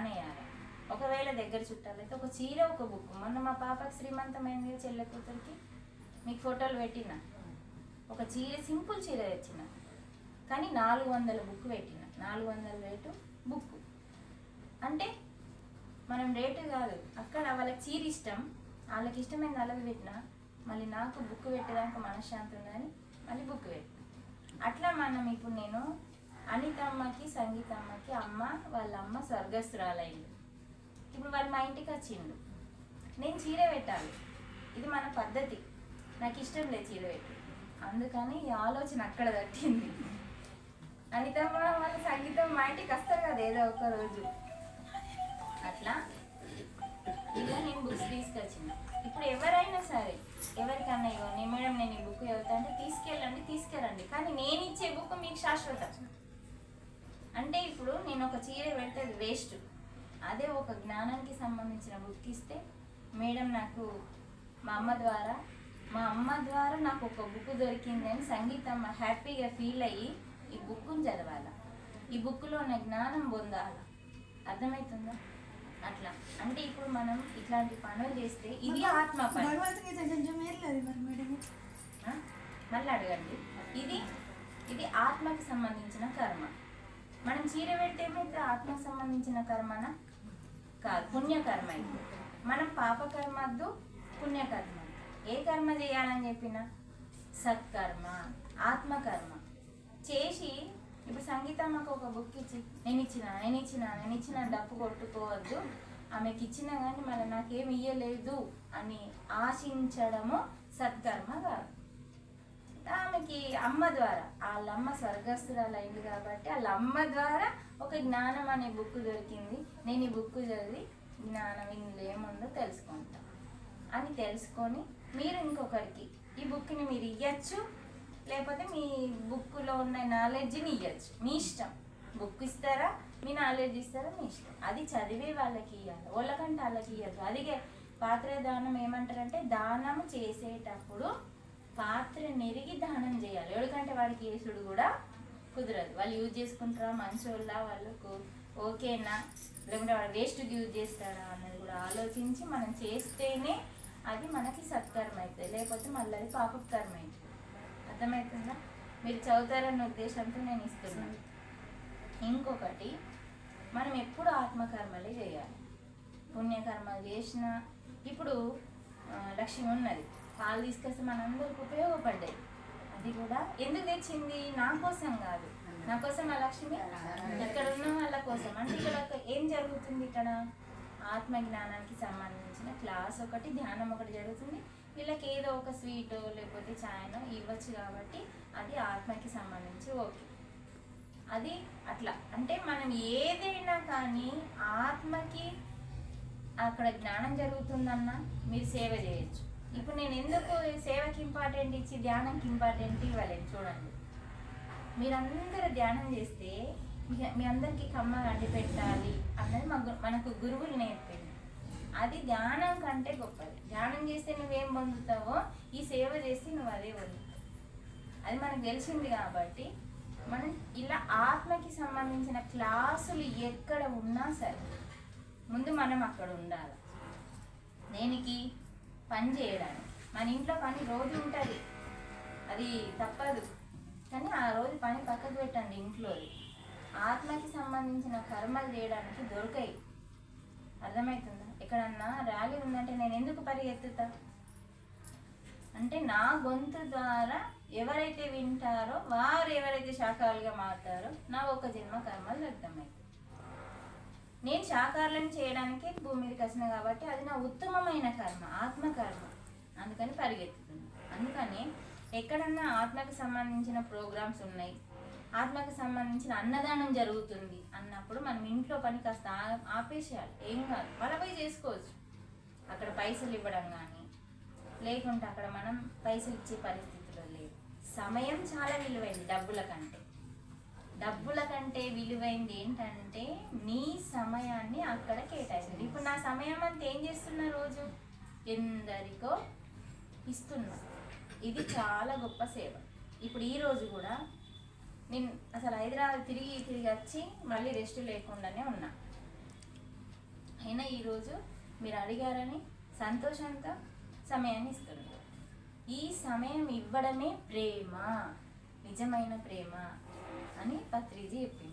మానేయాలి ఒకవేళ దగ్గర చుట్టాలైతే ఒక చీర ఒక బుక్ మొన్న మా పాపకి శ్రీమంతమైంది చెల్లె కూతురికి. మీకు ఫోటోలు పెట్టిన? ఒక చీర సింపుల్ చీర తెచ్చిన. కానీ నాలుగు వందల బుక్ పెట్టిన. నాలుగు వందల రేటు బుక్ అంటే మనం రేటు కాదు. అక్కడ వాళ్ళకి చీర ఇష్టం. వాళ్ళకి ఇష్టమైన అలాగే పెట్టిన. మళ్ళీ నాకు బుక్ పెట్టేదానికి మనశ్శాంతి ఉందని మళ్ళీ బుక్ పెట్టిన. అట్లా మనం ఇప్పుడు నేను అనితమ్మకి సంగీతమ్మకి అమ్మ వాళ్ళ అమ్మ స్వర్గస్థురాలైంది. ఇప్పుడు వాళ్ళు మా ఇంటికి వచ్చిండు. నేను చీర పెట్టాలి. ఇది మన పద్ధతి. నాకు ఇష్టం లేదు చీర పెట్టి అందుకని ఈ ఆలోచన అక్కడ తట్టింది. అనితమ్మ వాళ్ళ సంగీతం మా ఇంటికి వస్తారు కదా ఏదో ఒక రోజు. అట్లా ఇలా నేను బుక్స్ తీసుకొచ్చింది ఇప్పుడు ఎవరైనా సరే ఎవరికన్నా ఇవ్వండి. మేడం నేను ఈ బుక్ చదువుతా అంటే తీసుకెళ్ళండి తీసుకెళ్ళండి. కానీ నేను ఇచ్చే బుక్ మీకు శాశ్వతం. నేను ఒక చీర పెడితే అది వేస్ట్. అదే ఒక జ్ఞానానికి సంబంధించిన బుక్ ఇస్తే మేడం నాకు మా అమ్మ ద్వారా మా అమ్మ ద్వారా నాకు ఒక బుక్ దొరికిందని సంగీతం హ్యాపీగా ఫీల్ అయ్యి ఈ బుక్ని చదవాలి. ఈ బుక్లో ఉన్న జ్ఞానం పొందాలి. అర్థమవుతుందా అట్లా. అంటే ఇప్పుడు మనం ఇట్లాంటి పనులు చేస్తే ఇది ఆత్మ పని? మళ్ళీ అడగండి. ఇది ఇది ఆత్మకి సంబంధించిన కర్మ. మనం చీర పెట్టేమైతే ఆత్మకు సంబంధించిన కర్మన? కాదు పుణ్యకర్మ ఇది మనం పాపకర్మ వద్దు పుణ్యకర్మ ఏ కర్మ చేయాలని చెప్పిన? సత్కర్మ ఆత్మకర్మ. చేసి ఇప్పుడు సంగీతమ్మకు ఒక బుక్ ఇచ్చి నేను ఇచ్చిన నేను ఇచ్చిన నేను ఇచ్చిన డప్పు కొట్టుకోవద్దు. ఆమెకి ఇచ్చినా కానీ మళ్ళీ నాకేమి ఇయ్యలేదు అని ఆశించడము సత్కర్మ కాదు. ఆమెకి అమ్మ ద్వారా వాళ్ళ అమ్మ స్వర్గస్థురాలు అయింది కాబట్టి వాళ్ళ అమ్మ ద్వారా ఒక జ్ఞానం అనే బుక్ దొరికింది. నేను ఈ బుక్ చదివి జ్ఞానం ఇందులో ఏముందో తెలుసుకుంటా అని తెలుసుకొని మీరు ఇంకొకరికి ఈ బుక్ని మీరు ఇవ్వచ్చు లేకపోతే మీ బుక్లో ఉన్న నాలెడ్జ్ని ఇవ్వచ్చు మీ ఇష్టం. బుక్ ఇస్తారా? మీ నాలెడ్జ్ ఇస్తారా? మీ ఇష్టం. అది చదివే వాళ్ళకి ఇవ్వాలి వాళ్ళకంటే వాళ్ళకి ఇవ్వద్దు అదిగే పాత్ర దానం ఏమంటారంటే దానం చేసేటప్పుడు పాత్ర నెరిగి దానం చేయాలి. ఎందుకంటే వాడికి యేసుడు కూడా కుదరదు. వాళ్ళు యూజ్ చేసుకుంటారా? మంచోళ్ళ? వాళ్ళకు ఓకేనా లేకుంటే వాడు వేస్ట్ యూజ్ చేస్తారా అన్నది కూడా ఆలోచించి మనం చేస్తేనే అది మనకి సత్కర్మ అవుతుంది లేకపోతే మళ్ళీ అది పాపకర్మ అవుతుంది అర్థమవుతుందా? మీరు చదువుతారన్న ఉద్దేశంతో నేను ఇస్తున్నాను ఇంకొకటి మనం ఎప్పుడు ఆత్మకర్మలే చేయాలి. పుణ్యకర్మలు చేసిన ఇప్పుడు లక్ష్యం ఉన్నది. పాలు తీసుకొస్తే మనందరికి ఉపయోగపడ్డాయి. అది కూడా ఎందుకు తెచ్చింది? నా కోసం కాదు. నా కోసం ఆ లక్ష్మి ఎక్కడ ఉన్న వాళ్ళ కోసం. అంటే ఇక్కడ ఏం జరుగుతుంది ఇక్కడ? ఆత్మ జ్ఞానానికి సంబంధించిన క్లాస్ ఒకటి ధ్యానం ఒకటి జరుగుతుంది. వీళ్ళకి ఏదో ఒక స్వీట్ లేకపోతే చాయనో ఇవ్వచ్చు కాబట్టి అది ఆత్మకి సంబంధించి ఓకే. అది అట్లా. అంటే మనం ఏదైనా కానీ ఆత్మకి అక్కడ జ్ఞానం జరుగుతుందన్నా మీరు సేవ చేయొచ్చు. ఇప్పుడు నేను ఎందుకు సేవకి ఇంపార్టెంట్ ఇచ్చి ధ్యానంకి ఇంపార్టెంట్ ఇవ్వలేదు చూడండి. మీరందరూ ధ్యానం చేస్తే మీ- అందరికీ కమ్మ వండి పెట్టాలి అన్నది మా మనకు గురువులు నేర్పింది. అది ధ్యానం కంటే గొప్పది. ధ్యానం చేస్తే నువ్వేం పొందుతావో ఈ సేవ చేస్తే నువ్వు అదే పొందుతావు. అది మనకు తెలిసింది కాబట్టి మనం ఇలా ఆత్మకి సంబంధించిన క్లాసులు ఎక్కడ ఉన్నా సరే ముందు మనం అక్కడ ఉండాలి. దేనికి పని చేయడానికి. మన ఇంట్లో పని రోజు ఉంటుంది. అది తప్పదు. కానీ ఆ రోజు పని పక్కకు పెట్టండి ఇంట్లో ఆత్మకి సంబంధించిన కర్మలు చేయడానికి దొరకాయి. అర్థమవుతుందా ఎక్కడన్నా ర్యాలీ ఉందంటే నేను ఎందుకు పరిగెత్తుతా అంటే నా గొంతు ద్వారా ఎవరైతే వింటారో వారు ఎవరైతే శాఖలుగా మారుతారో నా ఒక జన్మ కర్మలు అర్థమవుతుంది నేను శాకార్లను చేయడానికి భూమి మీదకి వచ్చిన కాబట్టి అది నా ఉత్తమమైన కర్మ ఆత్మకర్మ. అందుకని పరిగెత్తుతుంది అందుకని ఎక్కడన్నా ఆత్మకు సంబంధించిన ప్రోగ్రామ్స్ ఉన్నాయి. ఆత్మకు సంబంధించిన అన్నదానం జరుగుతుంది అన్నప్పుడు మనం ఇంట్లో పని కాస్త ఆ- ఆపేసేయాలి. ఏం కాదు. వాళ్ళ పోయి చేసుకోవచ్చు. అక్కడ పైసలు ఇవ్వడం కానీ లేకుంటే అక్కడ మనం పైసలు ఇచ్చే పరిస్థితిలో లేదు సమయం చాలా విలువైంది డబ్బుల కంటే. డబ్బుల కంటే విలువైంది ఏంటంటే నీ సమయాన్ని అక్కడ కేటాయించండి. ఇప్పుడు నా సమయం అంతా ఏం చేస్తున్నా రోజు? ఎందరికో ఇస్తున్నా. ఇది చాలా గొప్ప సేవ. ఇప్పుడు ఈ రోజు కూడా నేను అసలు హైదరాబాద్ తిరిగి తిరిగి వచ్చి మళ్ళీ రెస్ట్ లేకుండానే ఉన్నా. అయినా ఈరోజు మీరు అడిగారని సంతోషంతో సమయాన్ని ఇస్తున్నారు ఈ సమయం ఇవ్వడమే ప్రేమ. నిజమైన ప్రేమ. అని పత్రిజీ చెప్పింది